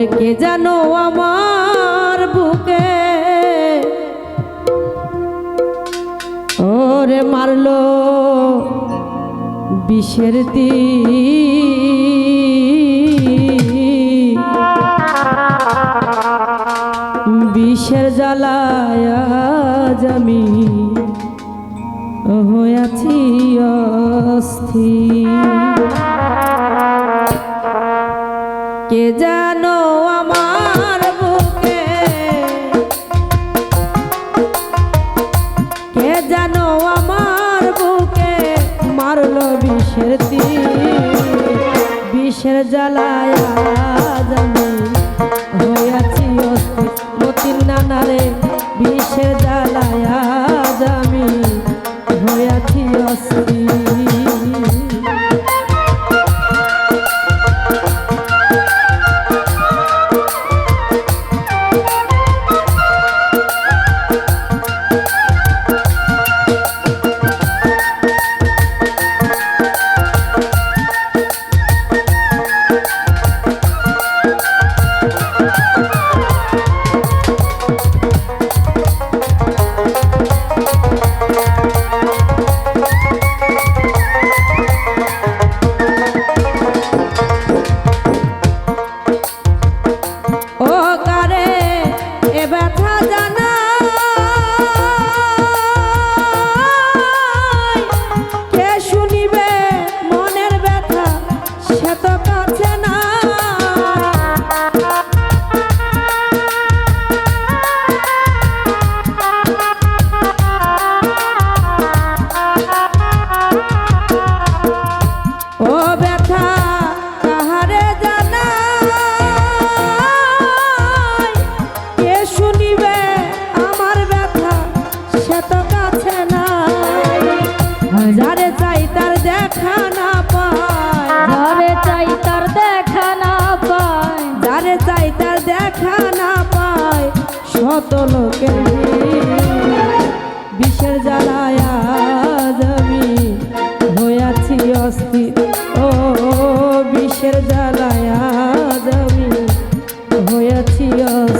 কে জানো আমার বুকে? ওরে মারলো বিষের তি বিষের জ্বালায় জমি হয়ে আছি অস্থির। জ্বালায়া। চাই তার দেখা না পায় শত লোকের বিষের জ্বালায় আজ অস্থির। ও বিষের জ্বালায় আজ অস্থির।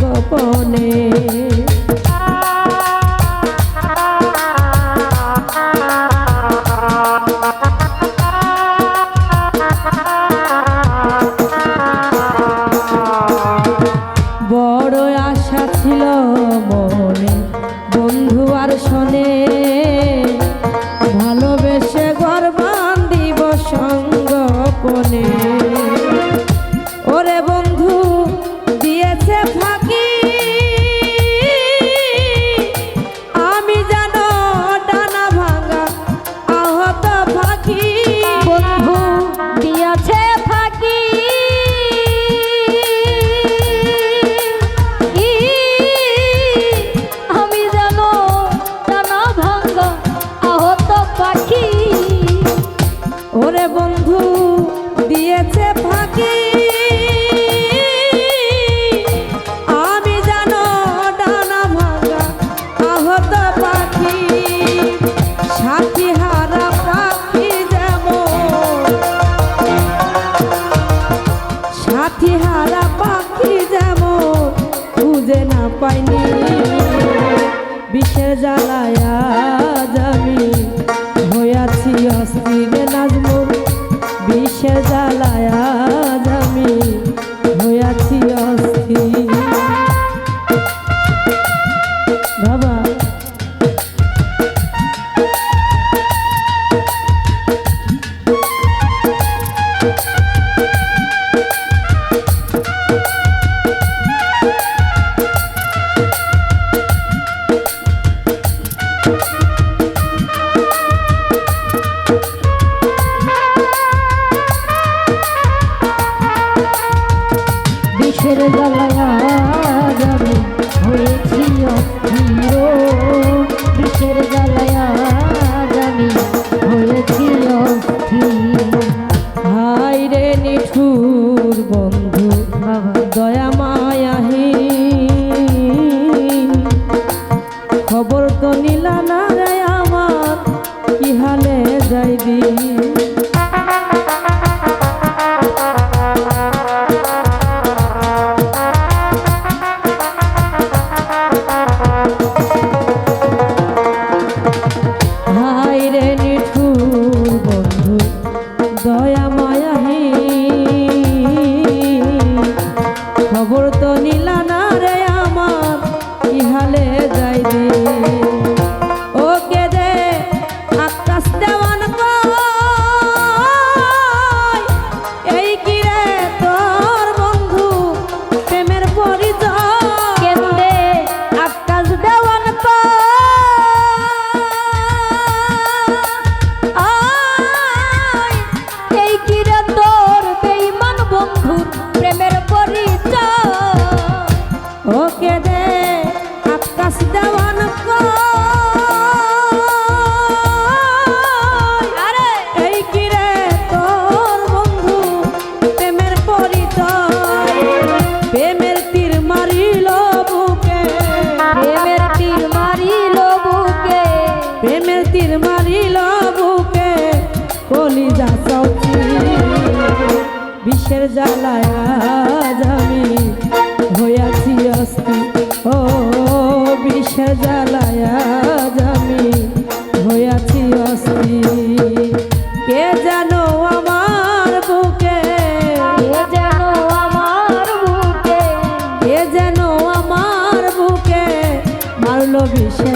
গোপনে। বড় আশা ছিল মনে বন্ধু আর শোনে। যে না পাইনি। বিষের জ্বালায়া আমি হইয়াছি অস্থির নাজমুর বিষের জ্বালায়া না নিলা না রে আমার কি হালে যাই বিশ্বের জ্বালায় আজ আমি হইয়াছি অস্থি। ও বিশ্বের জ্বালায় আজ আমি হইয়াছি অস্থি। কে জানো আমার বুকে? যেন আমার বুকে? কে যেন আমার বুকে? মারলো বিষে